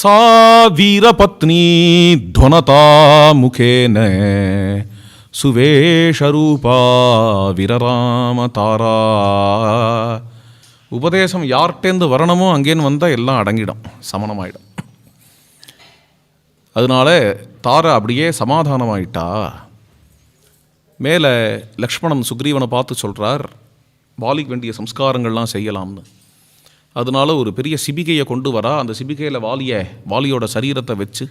सा वीरपत्नी ध्वनता मुखेन சுவேஷரூபா விரராம தாரா உபதேசம் யார்கிட்டேருந்து வரணுமோ அங்கேன்னு வந்தால் எல்லாம் அடங்கிடும் சமணமாயிடும் அதனால தாரா அப்படியே சமாதானமாயிட்டா மேலே லக்ஷ்மணன் சுக்ரீவனை பார்த்து சொல்கிறார் வாலிக்கு வேண்டிய சம்ஸ்காரங்கள்லாம் செய்யலாம்னு அதனால ஒரு பெரிய சிபிகையை கொண்டு வரா. அந்த சிபிகையில் வாலியை வாலியோட சரீரத்தை வச்சு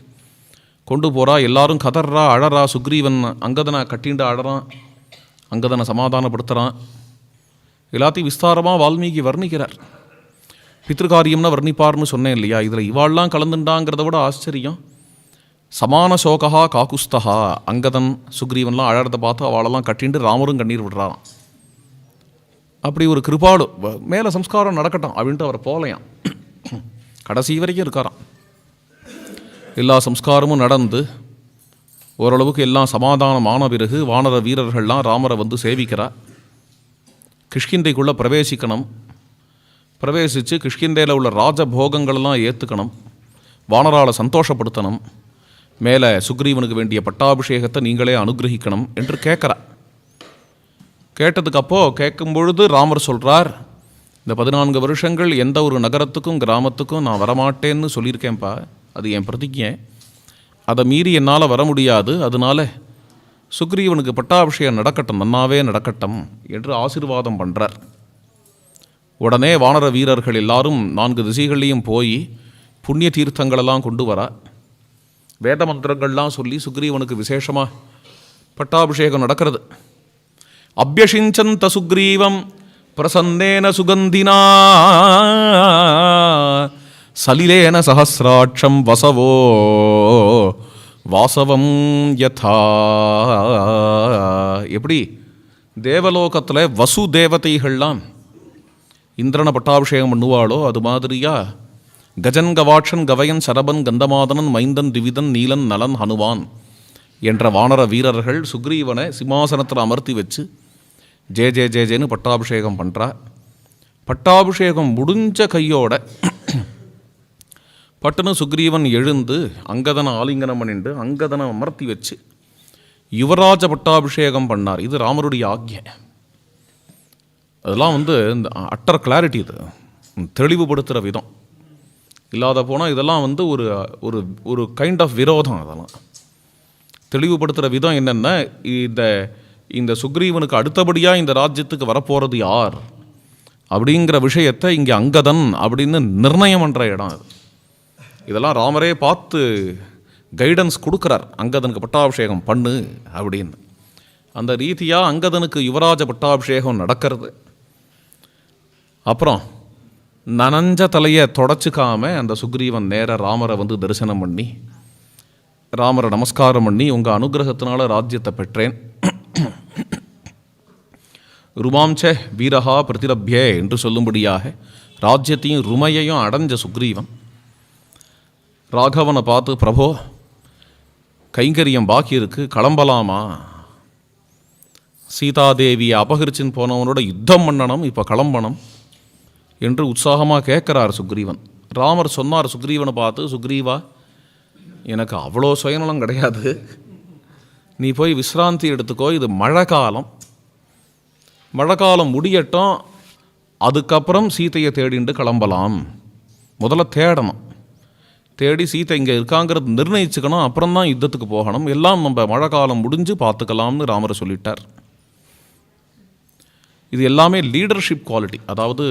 கொண்டு போகிறா எல்லாரும் கதறா அழறா சுக்ரீவன் அங்கதனை கட்டிண்டு அழறான். அங்கதனை சமாதானப்படுத்துகிறான் எல்லாத்தையும் விஸ்தாரமாக வால்மீகி வர்ணிக்கிறார். பித்திருக்காரியம்னா வர்ணிப்பார்னு சொன்னேன் இல்லையா? இதில் இவாள்லாம் கலந்துண்டாங்கிறத விட ஆச்சரியம். சமான சோகா காக்குஸ்தகா அங்கதன் சுக்ரீவன்லாம் அழகத்தை பார்த்து அவளெல்லாம் கட்டிண்டு ராமரும் கண்ணீர் விடுறாராம். அப்படி ஒரு கிருபாடு மேலே சம்ஸ்காரம் நடக்கட்டும் அப்படின்ட்டு அவர் போகலையாம் கடைசி வரைக்கும் இருக்காராம். எல்லா சம்ஸ்காரமும் நடந்து ஓரளவுக்கு எல்லாம் சமாதானம் ஆன பிறகு வானர வீரர்கள்லாம் ராமரை வந்து சேவிக்கிறா. கிஷ்கிந்தைக்குள்ளே பிரவேசிக்கணும். பிரவேசித்து கிஷ்கிந்தையில் உள்ள ராஜபோகங்களெல்லாம் ஏற்றுக்கணும் வானரால் சந்தோஷப்படுத்தணும். மேலே சுக்ரீவனுக்கு வேண்டிய பட்டாபிஷேகத்தை நீங்களே அனுகிரகிக்கணும் என்று கேட்குறா கேட்டதுக்கு அப்போ கேட்கும் பொழுது ராமர் சொல்கிறார் இந்த பதினான்கு வருஷங்கள் எந்த ஒரு நகரத்துக்கும் கிராமத்துக்கும் நான் வரமாட்டேன்னு சொல்லியிருக்கேன்ப்பா. அது என் பிரதிஜை. அதை மீறி என்னால் வர முடியாது. அதனால சுக்ரீவனுக்கு பட்டாபிஷேகம் நடக்கட்டும் நன்னாவே நடக்கட்டும் என்று ஆசீர்வாதம் பண்ணுறார் உடனே வானர வீரர்கள் எல்லாரும் நான்கு திசைகள்லேயும் போய் புண்ணிய தீர்த்தங்களெல்லாம் கொண்டு வர வேத மந்திரங்கள்லாம் சொல்லி சுக்ரீவனுக்கு விசேஷமாக பட்டாபிஷேகம் நடக்கிறது. அபியஷிஞ்சந்த சுக்ரீவம் பிரசன்னேன சுகந்தினா சலிலேன சஹசிராட்சம் வசவோ வாசவம் யதா எப்படி தேவலோகத்தில் வசு தேவதைகள்லாம் இந்திரனை பட்டாபிஷேகம் பண்ணுவாளோ அது மாதிரியா கஜன் கவாட்சன் கவயன் சரபன் கந்தமாதனன் மைந்தன் திவிதன் நீலன் நலன் ஹனுவான் என்ற வானர வீரர்கள் சுக்ரீவனை சிம்மாசனத்தில் அமர்த்தி வச்சு ஜே ஜே ஜே ஜேன்னு பட்டாபிஷேகம் பண்ணுறா பட்டாபிஷேகம் முடிஞ்ச கையோட பட்டுன்னு சுக்ரீவன் எழுந்து அங்கதனை ஆலிங்கனம் பண்ணிட்டு அங்கதனை அமர்த்தி வச்சு யுவராஜ பட்டாபிஷேகம் பண்ணார். இது ராமருடைய ஆக்ஞை அதெல்லாம் வந்து இந்த அட்டர் கிளாரிட்டி இது. தெளிவுபடுத்துகிற விதம். இல்லாத போனால் இதெல்லாம் வந்து ஒரு ஒரு ஒரு கைண்ட் ஆஃப் விரோதம் அதெல்லாம். தெளிவுபடுத்துகிற விதம் என்னென்னா இந்த இந்த சுக்ரீவனுக்கு அடுத்தபடியாக இந்த ராஜ்யத்துக்கு வரப்போகிறது யார்? அப்படிங்கிற விஷயத்தை இங்கே அங்கதன் அப்படின்னு நிர்ணயம் பண்ணுற இடம் அது. இதெல்லாம் ராமரே பார்த்து கைடன்ஸ் கொடுக்குறார். அங்கதனுக்கு பட்டாபிஷேகம் பண்ணு அப்படின்னு. அந்த ரீதியாக அங்கதனுக்கு யுவராஜ பட்டாபிஷேகம் நடக்கிறது. அப்புறம் நனஞ்ச தலையை தொடச்சிக்காம அந்த சுக்ரீவன் நேர ராமரை வந்து தரிசனம் பண்ணி ராமரை நமஸ்காரம் பண்ணி உங்கள் அனுகிரகத்தினால ராஜ்யத்தை பெற்றேன். ருமாம்ச வீரஹா பிரதிலப்யே என்று சொல்லும்படியாக ராஜ்யத்தையும் ருமையையும் அடைஞ்ச சுக்ரீவன். ராகவனை பார்த்து பிரபோ கைங்கரியம் பாக்கி இருக்கு கிளம்பலாமா? சீதாதேவியை அபகரிச்சின்னு போனவனோட யுத்தம் பண்ணணும் இப்போ கிளம்பணும் என்று உற்சாகமாக கேட்குறார் சுக்ரீவன். ராமர் சொன்னார் சுக்ரீவனை பார்த்து சுக்ரீவா எனக்கு அவ்வளோ சுயநலம் கிடையாது. நீ போய் விஸ்ராந்தி எடுத்துக்கோ இது மழை காலம் மழை காலம் முடியட்டும் அதுக்கப்புறம் சீத்தையை தேடிண்டு கிளம்பலாம். முதல்ல தேடணும். தேடி சீத்தை இங்கே இருக்காங்கிறது நிர்ணயிச்சுக்கணும் அப்புறம் தான் யுத்தத்துக்கு போகணும். எல்லாம் நம்ம மழை காலம் முடிஞ்சு பார்த்துக்கலாம்னு ராமர் சொல்லிட்டார். இது எல்லாமே லீடர்ஷிப் குவாலிட்டி அதாவது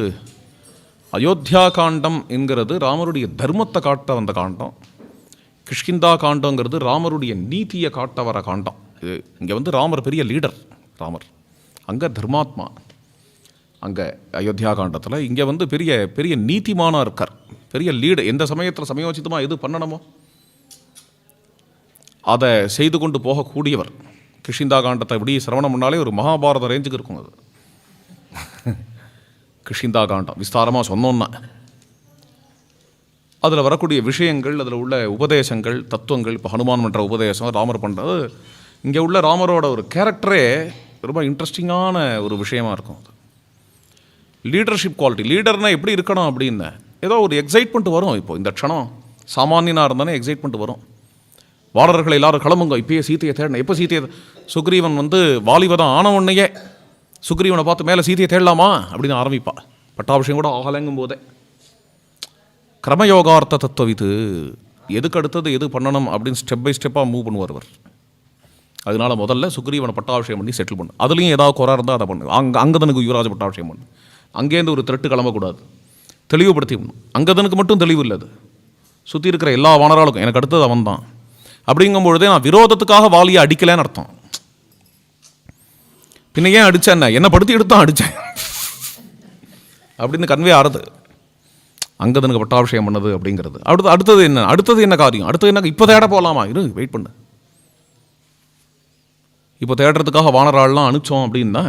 அயோத்தியா காண்டம் என்கிறது ராமருடைய தர்மத்தை காட்ட வந்த காண்டம். கிஷ்கிந்தா காண்டங்கிறது ராமருடைய நீதியை காட்ட வர காண்டம். இது இங்கே வந்து ராமர் பெரிய லீடர் ராமர். அங்கே தர்மாத்மா. அங்கே அயோத்தியா காண்டத்தில் இங்கே வந்து பெரிய பெரிய நீதிமானாக இருக்கார். பெரிய லீடு. எந்த சமயத்தில் சமயோசிதமாக எது பண்ணணுமோ? அதை செய்து கொண்டு போகக்கூடியவர். கிஷ்கிந்தா காண்டத்தை இப்படி சிரவணம் பண்ணாலே ஒரு மகாபாரத ரேஞ்சுக்கு இருக்கும் அது. கிஷ்கிந்தா காண்டம். விஸ்தாரமாக சொன்னோன்னா. அதில் வரக்கூடிய விஷயங்கள் அதில் உள்ள உபதேசங்கள் தத்துவங்கள் இப்போ ஹனுமான் பண்ணுற உபதேசம் ராமர் பண்ணுறது இங்கே உள்ள ராமரோட ஒரு கேரக்டரே ரொம்ப இன்ட்ரெஸ்டிங்கான ஒரு விஷயமா இருக்கும் அது. லீடர்ஷிப் குவாலிட்டி லீடர்னால் எப்படி இருக்கணும் அப்படின்னு ஏதோ ஒரு எக்ஸைட்மெண்ட் வரும் இப்போ இந்த க்ஷணம். சாமானியனாக இருந்தானே எக்ஸைட்மெண்ட் வரும். வாடர்கள் எல்லாரும் கிளம்புங்க இப்பயே சீத்தையை தேடணும். எப்போ சீத்தையை சுக்ரீவன் வந்து வாலிபதம் ஆன சுக்ரீவனை பார்த்து மேலே சீத்தையை தேடலாமா? அப்படின்னு ஆரம்பிப்பாள் பட்டாபிஷேகம் கூட ஆகலைங்கும் போதே கிரமயோகார்த்த தத்துவம் இது. எதுக்கு அடுத்தது எது பண்ணணும் அப்படின்னு ஸ்டெப் பை ஸ்டெப்பாக மூவ் பண்ணுவார் அவர் அதனால முதல்ல சுக்ரீவனை பட்டாபிஷேகம் பண்ணி செட்டில் பண்ணு. அதுலேயும் ஏதாவது குறை இருந்தால் அதை பண்ணு. அங்கே அங்கதனுக்கு யுவராஜ பட்டாபிஷேகம் பண்ணு. அங்கேருந்து ஒரு திரட்டு கிளம்பக்கூடாது. தெளிவுபடுத்தி விடணும். அங்கதனுக்கு மட்டும் தெளிவு இல்லை அது. சுற்றி இருக்கிற எல்லா வானராளுக்கும் எனக்கு அடுத்தது அவன் தான். அப்படிங்கும்பொழுதே நான் விரோதத்துக்காக வாலியை அடிக்கலைன்னு அர்த்தம். பின்ன ஏன் அடித்தேன் என்ன? படுத்தி எடுத்தான் அடித்தேன் அப்படின்னு கன்வே ஆறுது. அங்கே தனக்கு பட்டாபிஷேகம் பண்ணது அப்படிங்கிறது. அடுத்து அடுத்தது என்ன? அடுத்தது என்ன காரியம்? அடுத்தது என்ன? இப்போ தேட போகலாமா இரு வெயிட் பண்ணு. இப்போ தேடுறதுக்காக வானராள்லாம் அனுப்பிச்சோம் அப்படின்னா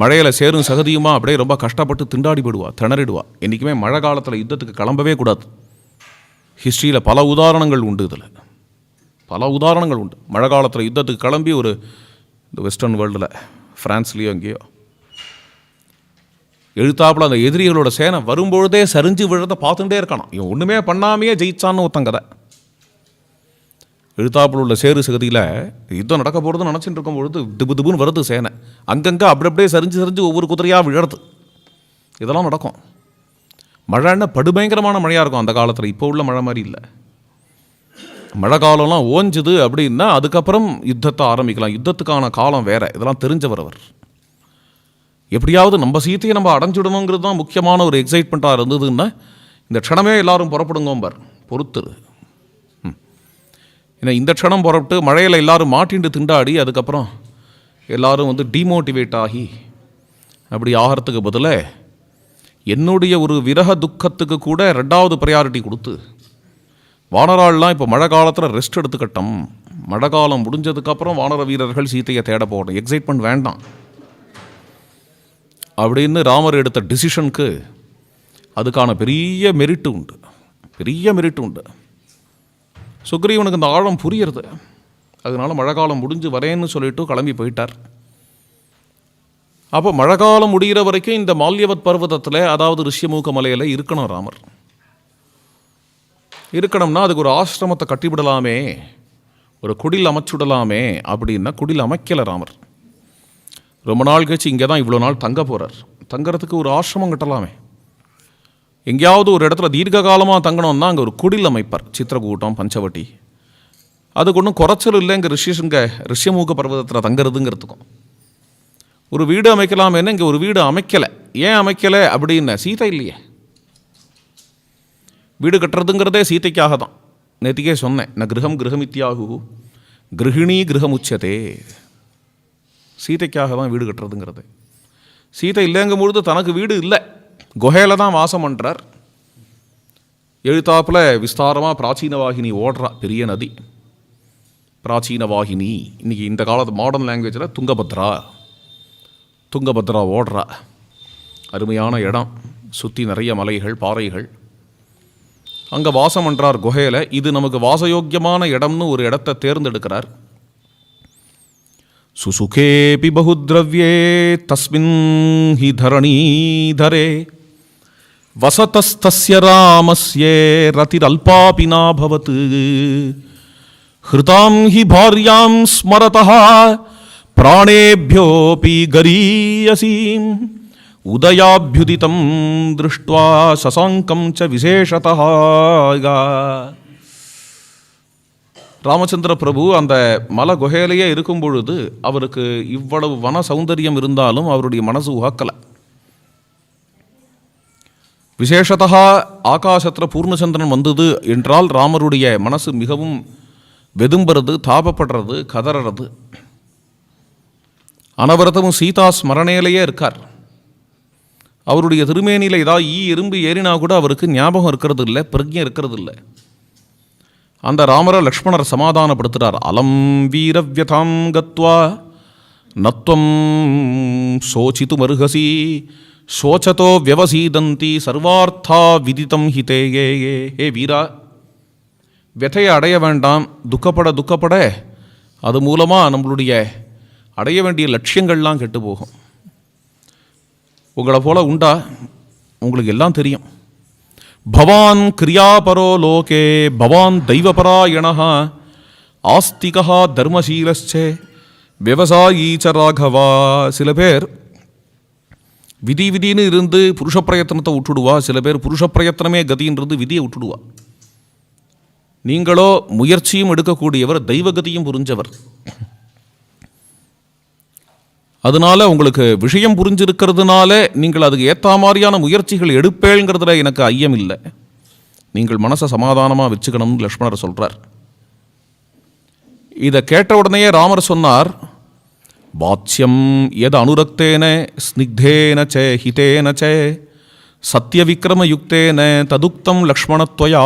மழையில் சேரும் சகதியுமா? அப்படியே ரொம்ப கஷ்டப்பட்டு திண்டாடி போடுவா திணறிடுவா. என்றைக்குமே மழை காலத்தில் யுத்தத்துக்கு கிளம்பவே கூடாது. ஹிஸ்ட்ரியில் பல உதாரணங்கள் உண்டு இதில். பல உதாரணங்கள் உண்டு. மழை காலத்தில் யுத்தத்துக்கு கிளம்பி ஒரு இந்த வெஸ்டர்ன் வேர்ல்டில் ஃப்ரான்ஸ்லேயோ எங்கேயோ. எழுத்தாப்புல அந்த எதிரிகளோட சேனை வரும்பொழுதே சரிஞ்சு விழுறத பார்த்துட்டே இருக்கானாம். இவன் ஒன்றுமே பண்ணாமையே ஜெயிச்சான்னு ஒருத்தன் கதை. எழுத்தாப்புல உள்ள சேரு சகதியில் யுத்தம் நடக்க போகிறதுன்னு நினச்சிட்டு இருக்கும் பொழுது திபு திபுன்னு வருது சேனை. அங்கங்கே அப்படி அப்படியே சரிஞ்சு சரிஞ்சு ஒவ்வொரு குதிரையாக விழறது. இதெல்லாம் நடக்கும். மழைன்னா படுபயங்கரமான மழையாக இருக்கும் அந்த காலத்தில். இப்போ உள்ள மழை மாதிரி இல்லை. மழை காலம்லாம் ஓஞ்சுது அப்படின்னா அதுக்கப்புறம் யுத்தத்தை ஆரம்பிக்கலாம். யுத்தத்துக்கான காலம் வேற. இதெல்லாம் தெரிஞ்சவர் அவர். எப்படியாவது நம்ம சீத்தையை நம்ம அடைஞ்சிடணுங்கிறது தான் முக்கியமான ஒரு எக்ஸைட்மெண்ட்டாக இருந்ததுன்னா இந்த க்ஷணமே எல்லாரும் புறப்படுங்கோம்பார் பொறுத்துரு. ம். ஏன்னா இந்த க்ஷணம் புறப்பட்டு மழையில் எல்லாரும் மாட்டிண்டு திண்டாடி அதுக்கப்புறம் எல்லாரும் வந்து டிமோட்டிவேட் ஆகி அப்படி ஆகிறதுக்கு பதிலா என்னுடைய ஒரு விரக துக்கத்துக்கு கூட ரெண்டாவது ப்ரையாரிட்டி கொடுத்து வானராள்லாம் இப்போ மழை காலத்தில் ரெஸ்ட் எடுத்துக்கட்டும். மழை காலம் முடிஞ்சதுக்கப்புறம் வானர வீரர்கள் சீத்தையை தேட போகணும். எக்ஸைட்மெண்ட் வேண்டாம். அப்படின்னு ராமர் எடுத்த டிசிஷனுக்கு அதுக்கான பெரிய மெரிட்டு உண்டு. பெரிய மெரிட்டு உண்டு. சுக்ரீவனுக்கு இந்த ஆழம் புரியுறது அதனால மழை காலம் முடிஞ்சு வரேன்னு சொல்லிட்டு கிளம்பி போயிட்டார். அப்போ மழை காலம் முடிகிற வரைக்கும் இந்த மால்யவத் பர்வதத்தில் அதாவது ரிஷ்யமூக மலையில் இருக்கணும் ராமர். இருக்கணும்னா அதுக்கு ஒரு ஆசிரமத்தை கட்டிவிடலாமே ஒரு குடில் அமைச்சுடலாமே அப்படின்னா குடில் அமைக்கலை ராமர். ரொம்ப நாள் கழிச்சு இங்கே தான் இவ்வளோ நாள் தங்க போகிறார் தங்குறதுக்கு ஒரு ஆசிரமம் கட்டலாமே. எங்கேயாவது ஒரு இடத்துல தீர்க்க காலமாக தங்கணும்னா அங்கே ஒரு குடில் அமைப்பார் சித்திரக்கூட்டம் பஞ்சவட்டி. அதுக்கு ஒன்றும் குறைச்சல் இல்லை இங்கே ரிஷிஷங்க ரிஷியமூக பர்வதத்தில் தங்குறதுங்கிறதுக்கும். ஒரு வீடு அமைக்கலாமேன்னு இங்கே ஒரு வீடு அமைக்கலை. ஏன் அமைக்கலை அப்படின்னு சீதை இல்லையே. வீடு கட்டுறதுங்கிறதே சீதைக்காக தான். நேற்றுக்கே சொன்னேன் நான் கிரகம் கிரகமித்தியாகு கிரகிணி கிரகமுச்சதே. சீதைக்காக தான் வீடு கட்டுறதுங்கிறது. சீதை இல்லைங்கும் பொழுது தனக்கு வீடு இல்லை. குகையில் தான் வாசம் பண்ணுறார் எழுத்தாப்பில் விஸ்தாரமாக பிராச்சீன வாகினி ஓடுறா பெரிய நதி. பிராச்சீன வாகினி இன்றைக்கி இந்த காலத்து மாடர்ன் லாங்குவேஜில் துங்கபத்ரா. துங்கபத்ரா ஓடுறா. அருமையான இடம் சுற்றி நிறைய மலைகள் பாறைகள். அங்கே வாசம் பண்ணுறார் குகையில். இது நமக்கு வாசயோக்கியமான இடம்னு ஒரு இடத்தை தேர்ந்தெடுக்கிறார். సుసుఖేపి బహుద్రవ్యే తస్మిన్ హి ధరణీధరే. వసతస్తస్య రామస్యే రతిరల్పాపి నాభవత్. హృతాం హి భార్యాం స్మరత ప్రాణేభ్యోపి గరీయసీం. ఉదయాభ్యుదితం దృష్ట్వా ససాంకం చ విశేషత. ராமச்சந்திர பிரபு அந்த மல குகையிலேயே இருக்கும் பொழுது அவருக்கு இவ்வளவு வன சௌந்தரியம் இருந்தாலும் அவருடைய மனசு உகக்கலை. விசேஷத்தா ஆகாசத்தில் பூர்ணச்சந்திரன் வந்தது என்றால் ராமருடைய மனசு மிகவும் வெதும்புறது தாபப்படுறது கதறது அனவரதமும் சீதா ஸ்மரணையிலேயே இருக்கார். அவருடைய திருமேனியில் ஏதாவது ஈ எறும்பு ஏறினா கூட அவருக்கு ஞாபகம் இருக்கிறது இல்லை பிரஜை இருக்கிறது இல்லை அந்த ராமரை லக்ஷ்மணர் சமாதானப்படுத்துகிறார் அலம் வீரவியதாம் கத்வா நத்வம் சோச்சித்து மருகசி சோச்சதோ வியவசீதந்தி சர்வார்த்தா விதித்தம் ஹிதே ஏ ஏ ஏ வீரா விதையை அடைய வேண்டாம் துக்கப்பட துக்கப்பட. அது மூலமாக நம்மளுடைய அடைய வேண்டிய லட்சியங்கள்லாம் கெட்டு போகும். உங்களை போல உண்டா? உங்களுக்கு எல்லாம் தெரியும். பவான் கிரியாபரோ லோகே பவான் தெய்வபராயணா ஆஸ்திகா தர்மசீலச்சே விவசாயீச்ச ராகவா சில பேர் விதி விதின்னு இருந்து புருஷ பிரயத்தனத்தை விட்டுடுவா சில பேர் புருஷ பிரயத்தனமே கதின்றது விதியை விட்டுடுவா நீங்களோ முயற்சியும் எடுக்கக்கூடியவர் தெய்வகதியும் புரிஞ்சவர். அதனால உங்களுக்கு விஷயம் புரிஞ்சிருக்கிறதுனால நீங்கள் அதுக்கு ஏற்ற மாதிரியான முயற்சிகள் எடுப்பேங்கிறதுல எனக்கு ஐயம் இல்லை. நீங்கள் மனசை சமாதானமாக வச்சுக்கணும்னு லக்ஷ்மணர் சொல்கிறார் இதை கேட்ட உடனேயே ராமர் சொன்னார் பாத்யம் எது அனுரக்தேன ஸ்னிக்தேன சே ஹிதேன சே யுக்தேன ததுக்தம் லக்ஷ்மணத்வயா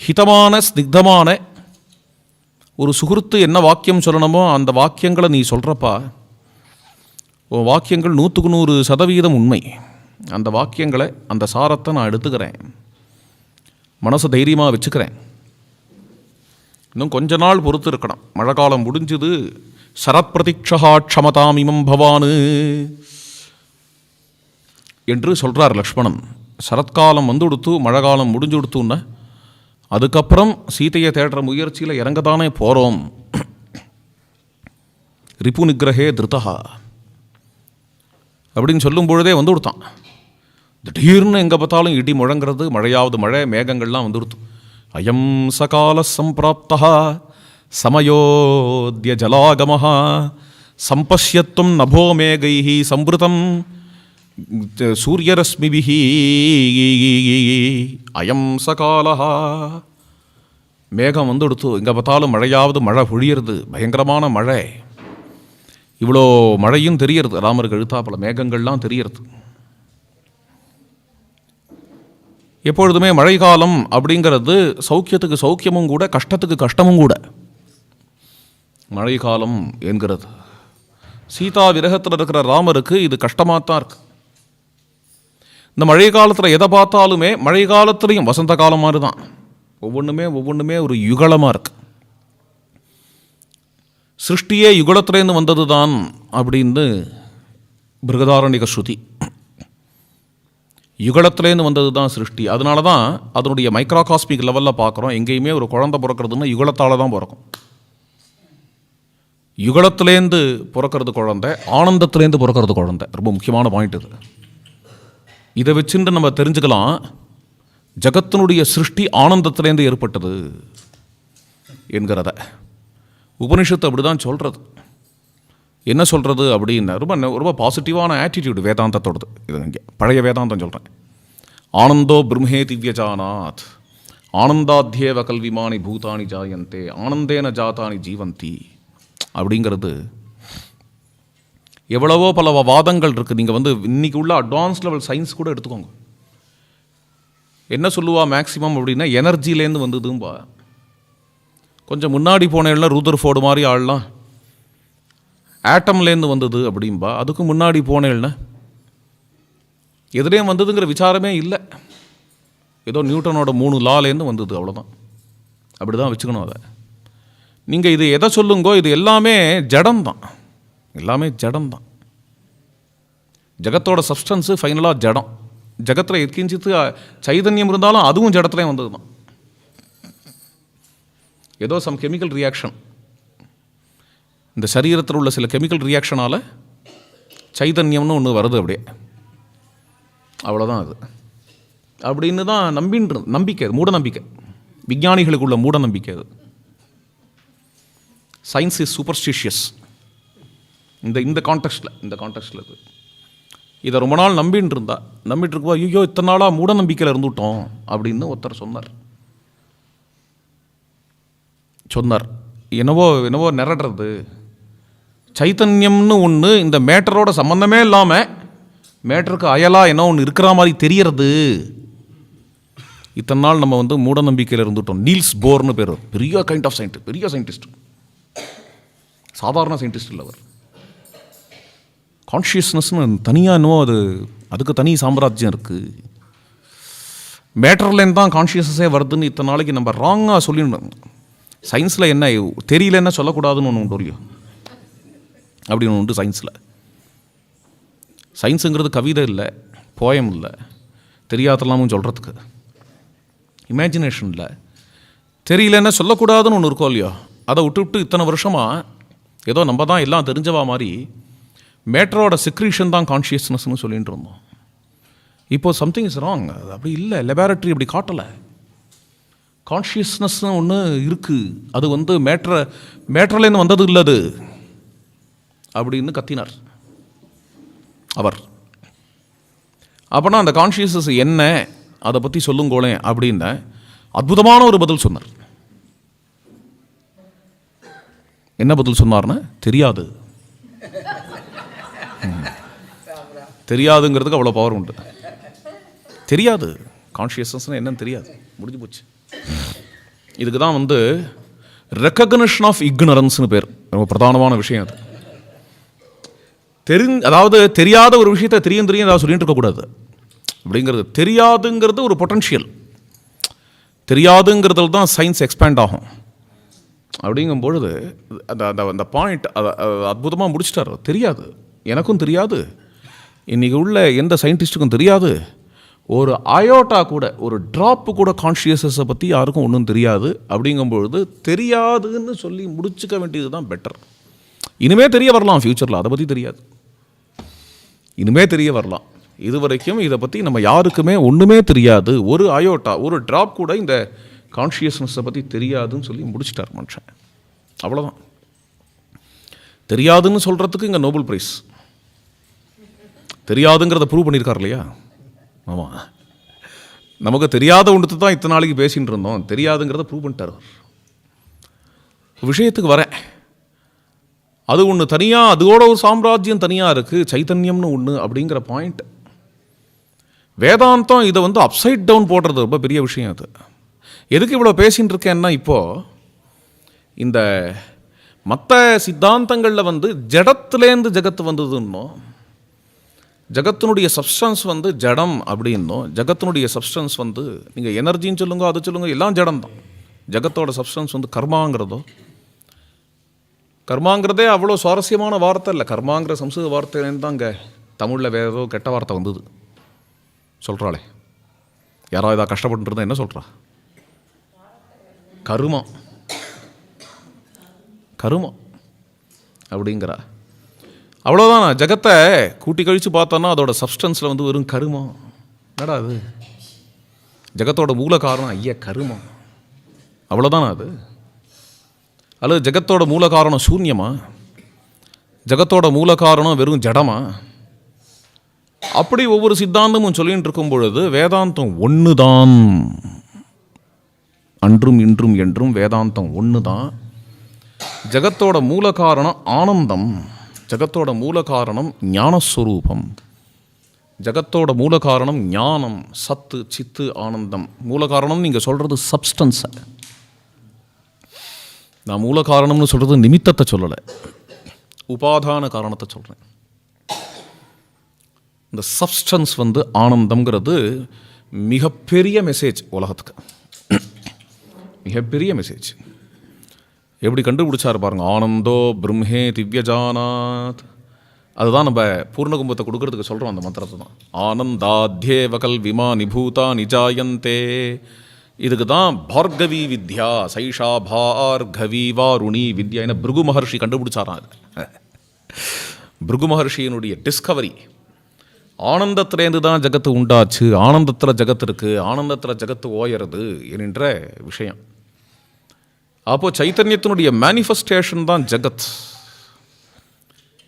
ஹிதமான ஸ்னிக்தமான ஒரு சுகுர்த்து என்ன வாக்கியம் சொல்லணுமோ அந்த வாக்கியங்களை நீ சொல்கிறப்பா உன் வாக்கியங்கள் நூற்றுக்கு நூறு சதவீதம் உண்மை. அந்த வாக்கியங்களை அந்த சாரத்தை நான் எடுத்துக்கிறேன். மனசை தைரியமாக வச்சுக்கிறேன். இன்னும் கொஞ்ச நாள் பொறுத்து இருக்கணும். மழை காலம் முடிஞ்சுது. சரத் க்ஷமதாம் இமம் பவானு. என்று சொல்கிறார் லக்ஷ்மணன். சரத்காலம் வந்து கொடுத்து மழை காலம் முடிஞ்சு கொடுத்துன்னா அதுக்கப்புறம் சீதையை தேடுற முயற்சியில் இறங்க தானே போகிறோம் ரிப்பு நிகிரகே திருத்தகா அப்படின்னு சொல்லும் பொழுதே வந்து கொடுத்தான் திடீர்னு எங்கே பார்த்தாலும் இடி முழங்கிறது மழையாவது மழை மேகங்கள்லாம் வந்துடுத்து அயம் சகால சம்பிராப்தா சமயோத்ய ஜலாகமஹா சம்பஷ்யத்துவம் நபோ மேகை சம்பிருதம் சூரியரஸ்மிபிஹி அயம் சகாலஹா. மேகம் வந்து எடுத்து எங்கே பார்த்தாலும் மழையாவது மழை பொழியிறது. பயங்கரமான மழை. இவ்வளோ மழையும் தெரியறது. ராமருக்கு எழுத்தாப்புல மேகங்கள்லாம் தெரியறது. எப்பொழுதுமே மழைக்காலம் அப்படிங்கிறது சௌக்கியத்துக்கு சௌக்கியமும் கூட கஷ்டத்துக்கு கஷ்டமும் கூட. மழைக்காலம் என்கிறது. சீதா விரகத்தில் இருக்கிற ராமருக்கு இது கஷ்டமாக தான் இருக்குது இந்த மழை காலத்தில் எதை பார்த்தாலுமே மழை காலத்துலேயும் வசந்த காலம் மாதிரி தான் ஒவ்வொன்றுமே ஒவ்வொன்றுமே ஒரு யுகலமாக இருக்கு. சிருஷ்டியே யுகலத்திலேருந்து வந்தது தான் அப்படின்னு பிருகதாரணிக ஸ்ருதி. யுகலத்திலேருந்து வந்தது தான் சிருஷ்டி. அதனால தான் அதனுடைய மைக்ரோகாஸ்மிக் லெவலில் பார்க்குறோம் எங்கேயுமே ஒரு குழந்தை பிறக்கிறதுன்னா யுகலத்தால் தான் பிறக்கும். யுகலத்திலேருந்து பிறக்கிறது குழந்தை ஆனந்தத்திலேருந்து பிறக்கிறது குழந்தை. ரொம்ப முக்கியமான பாயிண்ட் இது. இதை வச்சுட்டு நம்ம தெரிஞ்சுக்கலாம். ஜகத்தினுடைய சிருஷ்டி ஆனந்தத்திலேருந்து ஏற்பட்டது என்கிறத. உபனிஷத்து அப்படி தான் சொல்கிறது என்ன சொல்கிறது அப்படின்னு ரொம்ப ரொம்ப பாசிட்டிவான ஆட்டிடியூடு வேதாந்தத்தோடது. இது இங்கே பழைய வேதாந்தம் சொல்கிறேன் ஆனந்தோ பிரம்மே திவ்யஜானாத் ஆனந்தாத்தியேவ கல்விமானி பூதானி ஜாயந்தே. ஆனந்தேன ஜாதானி ஜீவந்தி. அப்படிங்கிறது எவ்வளவோ பல வாதங்கள் இருக்குது நீங்கள் வந்து இன்றைக்கி உள்ள அட்வான்ஸ் லெவல் சயின்ஸ் கூட எடுத்துக்கோங்க. என்ன சொல்லுவா மேக்ஸிமம் அப்படின்னா எனர்ஜிலேருந்து வந்ததும்பா. கொஞ்சம் முன்னாடி போனேன்னா ரூதர் ஃபோர்டு மாதிரி ஆள்லாம். ஆட்டம்லேருந்து வந்தது அப்படிம்பா. அதுக்கு முன்னாடி போனேன்னா எதுலேயும் வந்ததுங்கிற விசாரமே இல்லை. ஏதோ நியூட்டனோட மூணு லாலேருந்து வந்தது அவ்வளோதான் அப்படி தான் வச்சுக்கணும் அதை. நீங்கள் இது எதை சொல்லுங்கோ இது எல்லாமே ஜடம்தான். எல்லாமே ஜடம்தான் ஜகத்தோட சப்ஸ்டன்ஸு ஃபைனலாக ஜடம். ஜகத்தில் எத்கிஞ்சித்து சைதன்யம் இருந்தாலும் அதுவும் ஜடத்துலேயும் வந்தது தான். ஏதோ சம் கெமிக்கல் ரியாக்ஷன் இந்த சரீரத்தில் உள்ள சில கெமிக்கல் ரியாக்ஷனால் சைதன்யம்னு ஒன்று வருது அப்படியே. அவ்வளோதான் அது. அப்படின்னு தான் நம்பின்ற நம்பிக்கை அது, மூட நம்பிக்கை. விஞ்ஞானிகளுக்குள்ள மூட நம்பிக்கை அது. சயின்ஸ் இஸ் சூப்பர்ஸ்டிஷியஸ் இந்த இந்த கான்டெக்ஸ்டில் இந்த கான்டெக்ஸ்டில் இது இதை ரொம்ப நாள் நம்பின்னு இருந்தா நம்பிட்டு இருக்குவா ஐயோ இத்தனை நாளாக மூட நம்பிக்கையில் இருந்துட்டோம் அப்படின்னு ஒருத்தர் சொன்னார். சொன்னார். என்னவோ என்னவோ நிரடுறது. சைத்தன்யம்னு ஒன்று இந்த மேட்டரோட சம்மந்தமே இல்லாமல் மேட்டருக்கு அயலாக என்ன ஒன்று இருக்கிற மாதிரி தெரியறது. இத்தனை நாள் நம்ம வந்து மூட நம்பிக்கையில் இருந்துட்டோம். நீல்ஸ் போர்னு பேர். பெரிய கைண்ட் ஆஃப் சயின்டிஸ்ட் பெரிய சயின்டிஸ்ட் சாதாரண சயின்டிஸ்ட் இல்லை அவர் கான்ஷியஸ்னஸ்னு தனியாக என்னவோ அது அதுக்கு தனி சாம்ராஜ்யம் இருக்குது மேட்டர்லேருந்து தான் கான்ஷியஸ்னஸே வருதுன்னு இத்தனை நாளைக்கு நம்ம ராங்காக சொல்லிடணும். சயின்ஸில் என்ன தெரியலன்னா சொல்லக்கூடாதுன்னு ஒன்று உண்டு இல்லையோ? அப்படின்னு ஒன்று உண்டு சயின்ஸில் சயின்ஸுங்கிறது கவிதை இல்லை போயம் இல்லை தெரியாதலாமும் சொல்கிறதுக்கு இமேஜினேஷனில் தெரியலன்னா சொல்லக்கூடாதுன்னு ஒன்று இருக்கோ இல்லையோ? அதை விட்டு விட்டு இத்தனை வருஷமாக ஏதோ நம்ம தான் எல்லாம் தெரிஞ்சவா மாதிரி மேட்டரோட சிக்ரீஷன் தான் கான்ஷியஸ்னஸ்னு சொல்லிட்டு இருந்தோம். இப்போ சம்திங் இஸ் ராங் அது அப்படி இல்லை. லெபார்ட்டரி அப்படி காட்டலை. கான்ஷியஸ்னஸ்னு ஒன்று இருக்குது அது வந்து மேட்ர மேட்ரலேருந்து வந்தது இல்லை அது அப்படின்னு கத்தினார். அவர். அப்போனா அந்த கான்ஷியஸ்னஸ் என்ன? அதை பற்றி சொல்லுங்கோளேன் அப்படின்னு அற்புதமான ஒரு பதில் சொன்னார். என்ன பதில் சொன்னார்னு? தெரியாது. தெரியாதுங்கிறதுக்கு அவ்வளோ பவர் உண்டு. தெரியாது. கான்ஷியஸ்னஸ்னால் என்னன்னு தெரியாது. முடிஞ்சு போச்சு. இதுக்கு தான் வந்து ரெக்கக்னிஷன் ஆஃப் இக்னரன்ஸ்னு பேர். ரொம்ப பிரதானமான விஷயம் அது. தெரி அதாவது தெரியாத ஒரு விஷயத்தை தெரியும் தெரியும் ஏதாவது சொல்லிட்டு இருக்கக்கூடாது அப்படிங்கிறது தெரியாதுங்கிறது ஒரு பொட்டன்ஷியல் தெரியாதுங்கிறதுல தான் சயின்ஸ் எக்ஸ்பேண்ட் ஆகும். அப்படிங்கும் பொழுது அந்த அந்த அந்த பாயிண்ட் அதை அற்புதமாக முடிச்சிட்டார். தெரியாது. எனக்கும் தெரியாது. இன்றைக்கி உள்ள எந்த சயின்டிஸ்ட்டுக்கும் தெரியாது. ஒரு அயோட்டா கூட ஒரு ட்ராப்பு கூட கான்ஷியஸஸை பற்றி யாருக்கும் ஒன்றும் தெரியாது. அப்படிங்கும்பொழுது தெரியாதுன்னு சொல்லி முடிச்சுக்க வேண்டியது தான் பெட்டர் இனிமே தெரிய வரலாம் ஃப்யூச்சரில் அதை பற்றி தெரியாது. இனிமே தெரிய வரலாம். இது வரைக்கும் இதை பற்றி நம்ம யாருக்குமே ஒன்றுமே தெரியாது. ஒரு அயோட்டா ஒரு ட்ராப் கூட இந்த கான்ஷியஸ்னஸை பற்றி தெரியாதுன்னு சொல்லி முடிச்சிட்டார் மனுஷன். அவ்வளோதான் தெரியாதுன்னு சொல்கிறதுக்கு இங்கே நோபல் ப்ரைஸ் தெரியாதுங்கிறத ப்ரூவ் பண்ணியிருக்கார் இல்லையா? ஆமாம் நமக்கு தெரியாத ஒன்று தான் இத்தனை நாளைக்கு பேசிகிட்டு இருந்தோம். தெரியாதுங்கிறத ப்ரூவ் பண்ணிட்டார் விஷயத்துக்கு வரேன். அது ஒன்று தனியாக அதோட ஒரு சாம்ராஜ்யம் தனியாக இருக்குது சைத்தன்யம்னு ஒன்று அப்படிங்கிற பாயிண்ட் வேதாந்தம் இதை வந்து அப்சைட் டவுன் போடுறது ரொம்ப பெரிய விஷயம் அது. எதுக்கு இவ்வளோ பேசின்னு இருக்கேன்னா இப்போது இந்த மற்ற சித்தாந்தங்களில் வந்து ஜடத்துலேருந்து ஜெகத்து வந்ததுன்னும் ஜகத்தினுடைய சப்ஸ்டன்ஸ் வந்து ஜடம் அப்படின்னும் ஜகத்தினுடைய சப்ஸ்டன்ஸ் வந்து நீங்கள் எனர்ஜின்னு சொல்லுங்க அது சொல்லுங்க எல்லாம் ஜடம் தான். ஜகத்தோட சப்ஸ்டன்ஸ் வந்து கர்மாங்கிறதோ. கர்மாங்கிறதே அவ்வளோ சுவாரஸ்யமான வார்த்தை இல்லை. கர்மாங்கிற சம்ஸ்கிருத வார்த்தைன்னு தான் இங்கே தமிழில் வேறு ஏதோ கெட்ட வார்த்தை வந்தது. சொல்கிறாளே யாராவது இதாக கஷ்டப்பட்டுருந்தா என்ன சொல்கிறா கருமம். கருமம். அப்படிங்கிறா. அவ்வளோதான் ஜகத்தை கூட்டி கழித்து பார்த்தோன்னா அதோட சப்ஸ்டன்ஸில் வந்து வெறும் கருமம். என்னடா அது ஜகத்தோட மூல காரணம் ஐயா கருமம். அவ்வளோதானா அது? அல்லது ஜகத்தோட மூல காரணம் சூன்யமா? ஜகத்தோட மூல காரணம் வெறும் ஜடமா? அப்படி ஒவ்வொரு சித்தாந்தமும் சொல்லிகிட்டு இருக்கும் பொழுது வேதாந்தம் ஒன்று தான் அன்றும் இன்றும் என்றும் வேதாந்தம் ஒன்று தான் ஜகத்தோட மூல காரணம் ஆனந்தம். ஜகத்தோட மூல காரணம் ஞானஸ்வரூபம். ஜகத்தோட மூல காரணம் ஞானம் சத்து சித்து ஆனந்தம். மூல காரணம் நீங்கள் சொல்கிறது சப்ஸ்டன்ஸை நான் மூல காரணம்னு சொல்கிறது நிமித்தத்தை சொல்லலை. உபாதான காரணத்தை சொல்கிறேன் இந்த சப்ஸ்டன்ஸ் வந்து ஆனந்தம்ங்கிறது மிகப்பெரிய மெசேஜ் உலகத்துக்கு. மிகப்பெரிய மெசேஜ் எப்படி கண்டுபிடிச்சாரு பாருங்க. ஆனந்தோ பிரம்மே திவ்யஜானாத். அதுதான் நம்ம பூர்ணகும்பத்தை கொடுக்கறதுக்கு சொல்கிறோம் அந்த மந்திரத்தை தான். ஆனந்தாத்யேவகல் விமா நிபூதா நிஜாயந்தே இதுக்கு தான் பார்கவி வித்யா சைஷா பார்கவி வாருணி வித்யா என பிருகு மகர்ஷி கண்டுபிடிச்சாராம் அது பிருகு மகர்ஷியினுடைய டிஸ்கவரி ஆனந்தத்திலேருந்து தான் ஜகத்து உண்டாச்சு ஆனந்தத்தில் ஜகத்து இருக்குது ஆனந்தத்தில் ஜகத்து ஓயறது என்கின்ற விஷயம். அப்போது சைத்தன்யத்தினுடைய மேனிஃபெஸ்டேஷன் தான் ஜெகத்.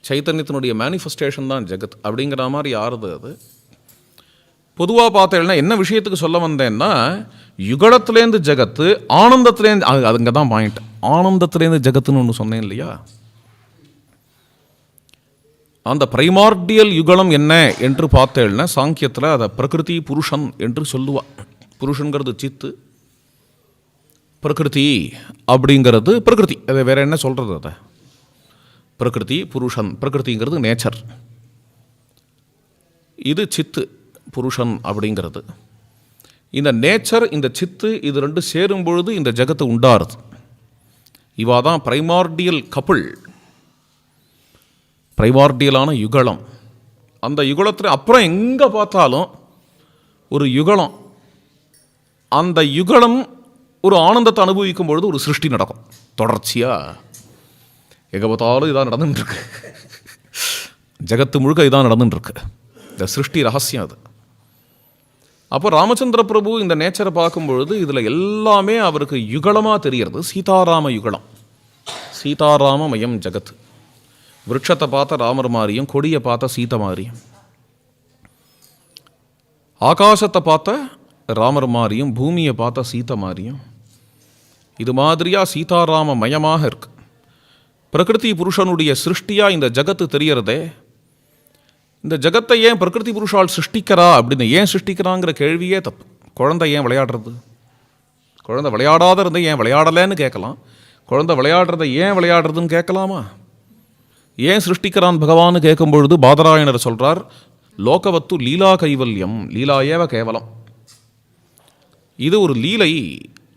சைத்தன்யத்தினுடைய மேனிஃபெஸ்டேஷன் தான் ஜெகத். அப்படிங்கிற மாதிரி யாருது அது? பொதுவாக பார்த்தேன்னா என்ன விஷயத்துக்கு சொல்ல வந்தேன்னா யுகடத்துலேருந்து ஜெகத்து ஆனந்தத்துலேருந்து அது அதுங்க தான் பாயிண்ட் ஆனந்தத்துலேருந்து ஜெகத்துன்னு ஒன்று சொன்னேன் இல்லையா? அந்த பிரைமார்டியல் யுகலம் என்ன என்று பார்த்தேன்னா சாங்கியத்தில் அதை பிரகிருதி புருஷன் என்று சொல்லுவா. புருஷன்கிறது சித்து பிரகிருதி அப்படிங்கிறது பிரகிருதி. அதை வேறு என்ன சொல்கிறது அதை? பிரகிருதி புருஷன். பிரகிருதிங்கிறது நேச்சர் இது சித்து புருஷன் அப்படிங்கிறது. இந்த நேச்சர் இந்த சித்து இது ரெண்டு சேரும் பொழுது இந்த ஜகத்து உண்டாருது. இவா தான் பிரைமார்டியல் கப்புள் பிரைமார்டியலான யுகலம். அந்த யுகலத்தில் அப்புறம் எங்கே பார்த்தாலும் ஒரு யுகலம். அந்த யுகலம் ஒரு ஆனந்தத்தை அனுபவிக்கும் பொழுது ஒரு சிருஷ்டி நடக்கும். தொடர்ச்சியாக எங்கே பார்த்தாலும் இதான் நடந்துட்டுருக்கு ஜெகத்து முழுக்க இதான் நடந்துட்டுருக்கு இந்த சிருஷ்டி ரகசியம் அது. அப்போ ராமச்சந்திர பிரபு இந்த நேச்சரை பார்க்கும் பொழுது இதில் எல்லாமே அவருக்கு யுகலமாக தெரியறது சீதாராம யுகலம். சீதாராம மயம் ஜெகத்து. விருட்சத்தை பார்த்த ராமர் மாதிரியும் கொடியை பார்த்த சீதை மாதிரியும் ஆகாசத்தை பார்த்த ராமர் மாதிரியும் பூமியை பார்த்த சீதை மாதிரியும் இது மாதிரியாக சீதாராம மயமாக இருக்கு. பிரகிருதி புருஷனுடைய சிருஷ்டியாக இந்த ஜகத்து தெரியறதே? இந்த ஜகத்தை ஏன் பிரகிருதி புருஷால் சிருஷ்டிக்கிறா அப்படின்னு ஏன் சிருஷ்டிக்கிறாங்கிற கேள்வியே தப்பு. குழந்தை ஏன் விளையாடுறது? குழந்தை விளையாடாத இருந்து ஏன் விளையாடலைன்னு கேட்கலாம். குழந்தை விளையாடுறதை ஏன் விளையாடுறதுன்னு கேட்கலாமா? ஏன் சிருஷ்டிக்கிறான் பகவான்னு கேட்கும் பொழுது பாதராயணர் சொல்கிறார் லோகவத்து லீலா கைவல்யம். லீலா ஏவ கேவலம். இது ஒரு லீலை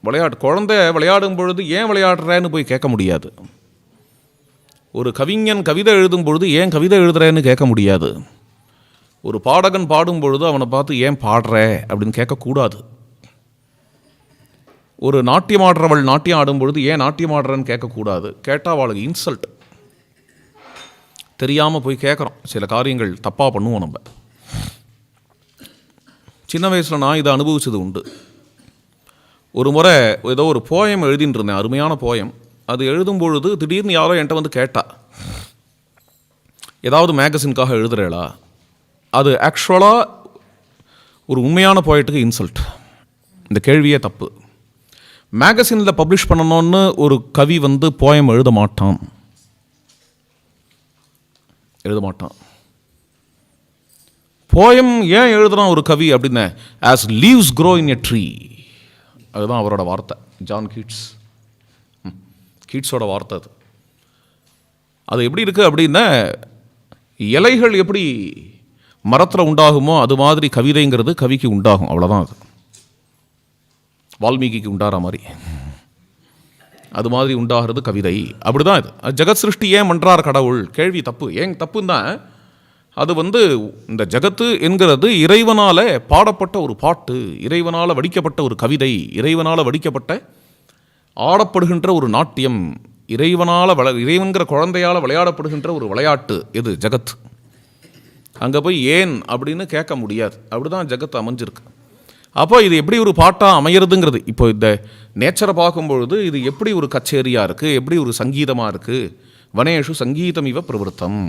விளையாட்டு குழந்தை விளையாடும் பொழுது ஏன் விளையாடுறேன்னு போய் கேட்க முடியாது. ஒரு கவிஞன் கவிதை எழுதும் பொழுது ஏன் கவிதை எழுதுறேன்னு கேட்க முடியாது. ஒரு பாடகன் பாடும் பொழுது அவனை பார்த்து ஏன் பாடுற? அப்படின்னு கேட்கக்கூடாது. ஒரு நாட்டியம் ஆடுறவள் நாட்டியம் ஆடும் பொழுது ஏன் நாட்டியம் ஆடுறேன்னு கேட்கக்கூடாது. கேட்டால் அவளுக்கு இன்சல்ட். தெரியாமல் போய் கேட்குறோம். சில காரியங்கள் தப்பாக பண்ணுவோம் நம்ம. சின்ன வயசில் நான் இதை அனுபவிச்சது உண்டு. ஒரு முறை ஏதோ ஒரு போயம் எழுதின்னு இருந்தேன் அருமையான போயம் அது எழுதும் பொழுது திடீர்னு யாரோ என்கிட்ட வந்து கேட்டா ஏதாவது மேகசின்காக எழுதுறேளா? அது ஆக்சுவலாக ஒரு உண்மையான போய்ட்டுக்கு இன்சல்ட் இந்த கேள்வியே தப்பு. மேகசினில் பப்ளிஷ் பண்ணணும்னு ஒரு கவி வந்து போயம் எழுத மாட்டான். எழுத மாட்டான். போயம் ஏன் எழுதுறான் ஒரு கவி அப்படின்னு as leaves grow in a tree அதுதான் அவரோட வார்த்தை. ஜான் கீட்ஸ் ம், கீட்ஸோட வார்த்தை அது. அது எப்படி இருக்குது அப்படின்னா இலைகள் எப்படி மரத்தில் உண்டாகுமோ அது மாதிரி கவிதைங்கிறது கவிக்கு உண்டாகும். அவ்வளோதான் அது. வால்மீகிக்கு உண்டாகிற மாதிரி. அது மாதிரி உண்டாகிறது கவிதை. அப்படிதான் இது. ஜெகத் சிருஷ்டி ஏன் பண்ணுறார் கடவுள்? கேள்வி தப்பு. ஏன் தப்புன்னா அது வந்து இந்த ஜகத்து என்கிறது இறைவனால் பாடப்பட்ட ஒரு பாட்டு இறைவனால் வடிக்கப்பட்ட ஒரு கவிதை இறைவனால் வடிக்கப்பட்ட ஆடப்படுகின்ற ஒரு நாட்டியம் இறைவனால் வள இறைவன்கிற குழந்தையால் விளையாடப்படுகின்ற ஒரு விளையாட்டு இது ஜகத் அங்கே போய் ஏன் அப்படின்னு கேட்க முடியாது. அப்படிதான் ஜகத் அமைஞ்சிருக்கு. அப்போ இது எப்படி ஒரு பாட்டாக அமையிறதுங்கிறது? இப்போ இந்த நேச்சரை பார்க்கும்பொழுது இது எப்படி ஒரு கச்சேரியாக இருக்குது எப்படி ஒரு சங்கீதமாக இருக்குது வனேஷு சங்கீதம் இவ பிரவருத்தம்.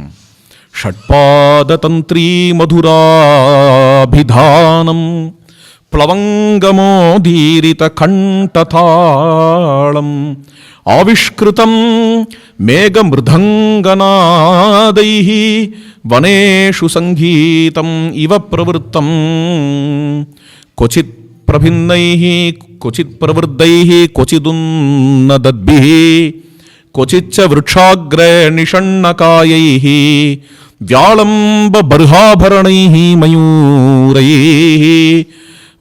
షట్పాదతంత్రీ మధురాభిధానం ప్లవంగమోదీరిత కంఠతాళం ఆవిష్కృతం మేఘమృదంగనాదై వనేషు సంగీతం ఇవ ప్రవృత్తం క్వచిత్ ప్రభిన్నై క్వచిత్ ప్రవృద్ధై క్వచిదున్నదద్భి క్వచిచ్చ వృక్షాగ్రే నిషణ్ణకాయై வியாழம்ப பர்ஹாபரணை மயூரை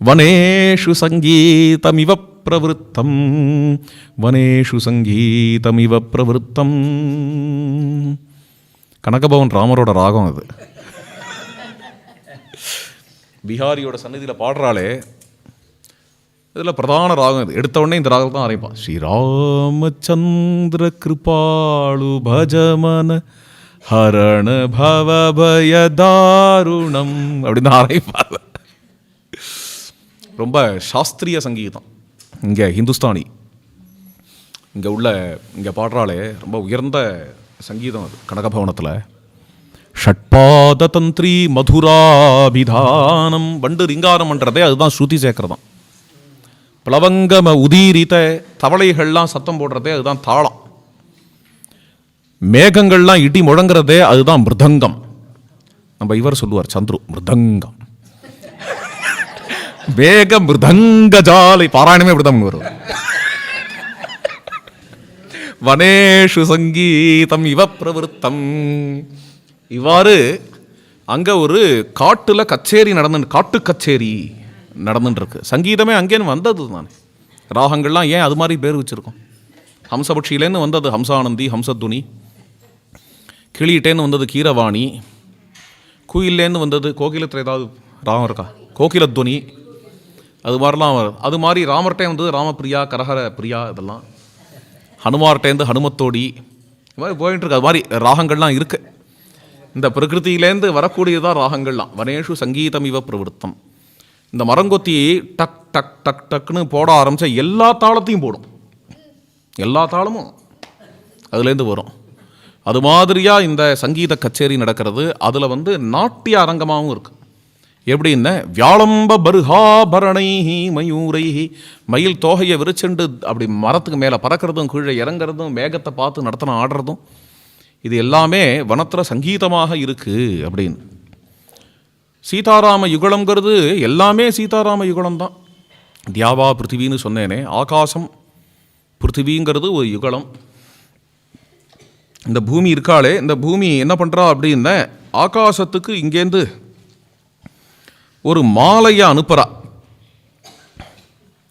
வனேஷு சங்கீதமிவ பிரவருத்தம் வனேஷு சங்கீதமிவ பிரவருத்தம். கனகபவன் ராமரோட ராகம் அது. பிஹாரியோட சன்னதியில் பாடுறாளே இதில் பிரதான ராகம் இது. எடுத்த உடனே இந்த ராகம் தான் ஆரம்பிப்பான். ஸ்ரீராமச்சந்திர கிருபாலு பஜமன ஹரண பவபய பயதாருணம் அப்படின்னு தான் ரொம்ப சாஸ்திரிய சங்கீதம். இங்கே ஹிந்துஸ்தானி. இங்கே உள்ள இங்கே பாடுறாளே ரொம்ப உயர்ந்த சங்கீதம் அது கனகபவனத்தில். ஷட்பாத தந்திரி மதுராபிதானம் வண்டு ரிங்காரம் பண்ணுறதே அதுதான் ஸ்ருதி சேர்க்கறதாம் பிளவங்கம உதீரித்த தவளைகள்லாம் சத்தம் போடுறதே அதுதான் தாளம். மேகங்கள்லாம் இடி முழங்குறதே அதுதான் மிருதங்கம். நம்ம இவர் சொல்லுவார் சந்துரு மிருதங்கம். வேக மிருதங்க ஜாலை பாராயணமே இப்படிதான் வரும் வனேஷு சங்கீதம் இவ பிரவருத்தம். இவ்வாறு அங்கே ஒரு காட்டில் கச்சேரி நடந்து காட்டு கச்சேரி நடந்துட்டுருக்கு சங்கீதமே அங்கேன்னு வந்தது தானே. ராகங்கள்லாம் ஏன் அது மாதிரி பேர் வச்சிருக்கோம்? ஹம்சபக்ஷியிலேருந்து வந்தது ஹம்சானந்தி ஹம்சத்துனி கிளியிட்டேன்னு வந்தது கீரவாணி குயிலேருந்து வந்தது கோகிலத்தில் ஏதாவது ராகம் இருக்கா? கோகிலத்வனி. அது மாதிரிலாம் வரும். அது மாதிரி ராமர்கிட்டே வந்தது ராமபிரியா கரஹர பிரியா இதெல்லாம். ஹனுமார்ட்டேருந்து ஹனுமத்தோடி இது மாதிரி போயிட்டு இருக்கு. அது மாதிரி ராகங்கள்லாம் இருக்குது இந்த பிரகிருதியிலேருந்து வரக்கூடியதான் ராகங்கள்லாம். வனேஷு சங்கீதம் இவ பிரவருத்தம். இந்த மரங்கொத்தி டக் டக் டக் டக்னு போட ஆரம்பித்தா எல்லா தாளத்தையும் போடும். எல்லா தாளமும் அதுலேருந்து வரும். அது மாதிரியாக இந்த சங்கீத கச்சேரி நடக்கிறது? அதில் வந்து நாட்டிய அரங்கமாகவும் இருக்குது எப்படின்னா வியாழம்ப பருகாபரணைஹி மயூரைஹி. மயில் தோகையை விரிச்சுண்டு அப்படி மரத்துக்கு மேலே பறக்கிறதும் கீழே இறங்குறதும் மேகத்தை பார்த்து நடத்தின ஆடுறதும் இது எல்லாமே வனத்தில் சங்கீதமாக இருக்குது அப்படின்னு. சீதாராம யுகலம்ங்கிறது எல்லாமே சீதாராம யுகலம் தான் தியாவா பிருத்திவின்னு சொன்னேனே ஆகாசம் பிருத்திவிங்கிறது ஒரு யுகலம். இந்த பூமி இருக்காளே இந்த பூமி என்ன பண்ணுறா அப்படின்னா ஆகாசத்துக்கு இங்கேருந்து ஒரு மாலையை அனுப்புகிறா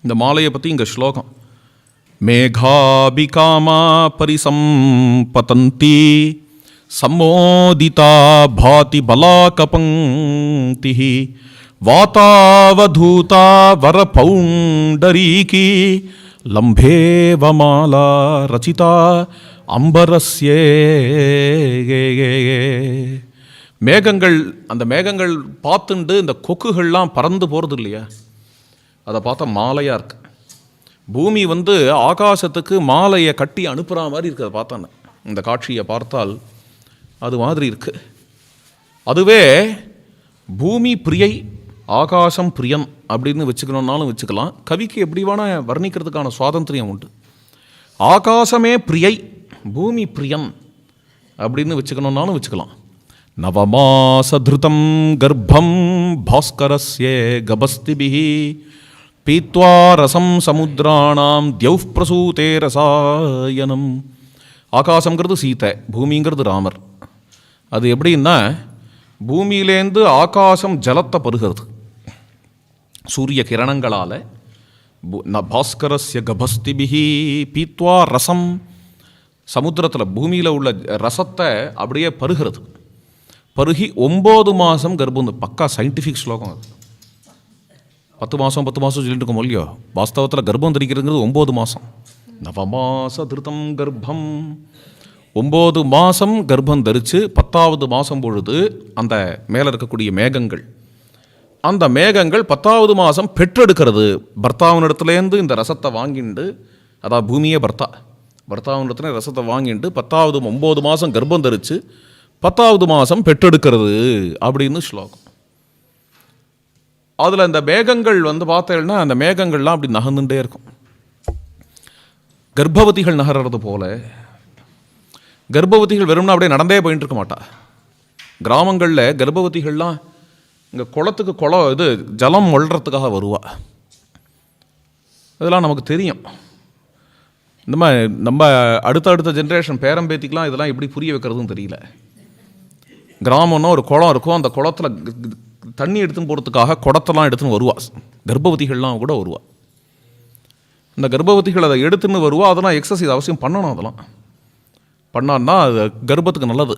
இந்த மாலையை பற்றி இங்கே ஸ்லோகம். மேகாபிகாமா பரிசம் பதந்தி சம்மோதிதா பாதி பலாகபங்கி வாதாவதூதா வரபௌண்டரீகி லம்பேவ லம்பேவமாலா ரச்சிதா அம்பரஸ்யே மேகங்கள் அந்த மேகங்கள் பார்த்துண்டு இந்த கொக்குகள்லாம் பறந்து போகிறது இல்லையா அதை பார்த்தா மாலையாக இருக்கு. பூமி வந்து ஆகாசத்துக்கு மாலையை கட்டி அனுப்புகிற மாதிரி இருக்கு அதை பார்த்தானே இந்த காட்சியை பார்த்தால் அது மாதிரி இருக்குது அதுவே பூமி பிரியை ஆகாசம் பிரியம் அப்படின்னு வச்சுக்கணுன்னாலும் வச்சுக்கலாம். கவிக்கு எப்படி வேணால் வர்ணிக்கிறதுக்கான சுவாதந்திரியம் உண்டு. ஆகாசமே பிரியை பூமி பிரியம் அப்படின்னு வச்சுக்கணுன்னாலும் வச்சுக்கலாம். நவமாசதிருதம் கர்ப்பம் பாஸ்கரஸ்யே கபஸ்திபிஹி பீத்வா ரசம் சமுத்ராணாம் தியௌ பிரசூதே ரசாயனம். ஆகாசங்கிறது சீதை பூமிங்கிறது ராமர். அது எப்படின்னா பூமியிலேருந்து ஆகாசம் ஜலத்தை பருகிறது. சூரிய கிரணங்களால் பாஸ்கரஸ்ய கபஸ்திபிஹி பீத்வா ரசம். சமுத்திரத்தில் பூமியில் உள்ள ரசத்தை அப்படியே பருகிறது. பருகி ஒம்பது மாதம் கர்ப்பம். பக்கா சயின்டிஃபிக் ஸ்லோகம் அது. பத்து மாதம் பத்து மாதம் சொல்லிட்டு இருக்கோம் இல்லையோ? வாஸ்தவத்தில் கர்ப்பம் தரிக்கிறதுங்கிறது ஒம்பது மாதம் நவமாச திருத்தம் கர்ப்பம். ஒம்பது மாதம் கர்ப்பம் தரித்து பத்தாவது மாதம் பொழுது அந்த மேலே இருக்கக்கூடிய மேகங்கள் அந்த மேகங்கள் பத்தாவது மாதம் பெற்றெடுக்கிறது. பர்த்தாவினிடத்துலேருந்து இந்த ரசத்தை வாங்கிண்டு அதான் பூமியே பர்த்தா. பர்த்தாவினிடத்துல ரசத்தை வாங்கிண்டு பத்தாவது ஒம்பது மாதம் கர்ப்பம் தரித்து பத்தாவது மாதம் பெற்றெடுக்கிறது அப்படின்னு ஸ்லோகம். அதில் இந்த மேகங்கள் வந்து பார்த்தேன்னா அந்த மேகங்கள்லாம் அப்படி நகர்ந்துட்டே இருக்கும். கர்ப்பவதிகள் நகர்றது போல கர்ப்பவதிகள் வெறும்னா அப்படியே நடந்தே போயிட்டு இருக்க மாட்டா. கிராமங்களில் கர்ப்பவதிகள்லாம் இங்கே குளத்துக்கு குளம் இது ஜலம் ஒழுறதுக்காக வருவா. இதெல்லாம் நமக்கு தெரியும். இந்த மாதிரி நம்ம அடுத்த அடுத்த ஜென்ரேஷன் பேரம்பேத்திக்கெலாம் இதெல்லாம் எப்படி புரிய வைக்கிறதுன்னு தெரியல. கிராமம்னா ஒரு குளம் இருக்கும் அந்த குளத்துல தண்ணி எடுத்துன்னு போகிறதுக்காக குடத்தெல்லாம் எடுத்துன்னு வருவா. கர்ப்பவதிகள்லாம் கூட வருவா. இந்த கர்ப்பவதிகள் அதை எடுத்துன்னு வருவா அதெல்லாம் எக்ஸசைஸ் அவசியம் பண்ணணும் அதெல்லாம். பண்ணான்னா அது கர்ப்பத்துக்கு நல்லது.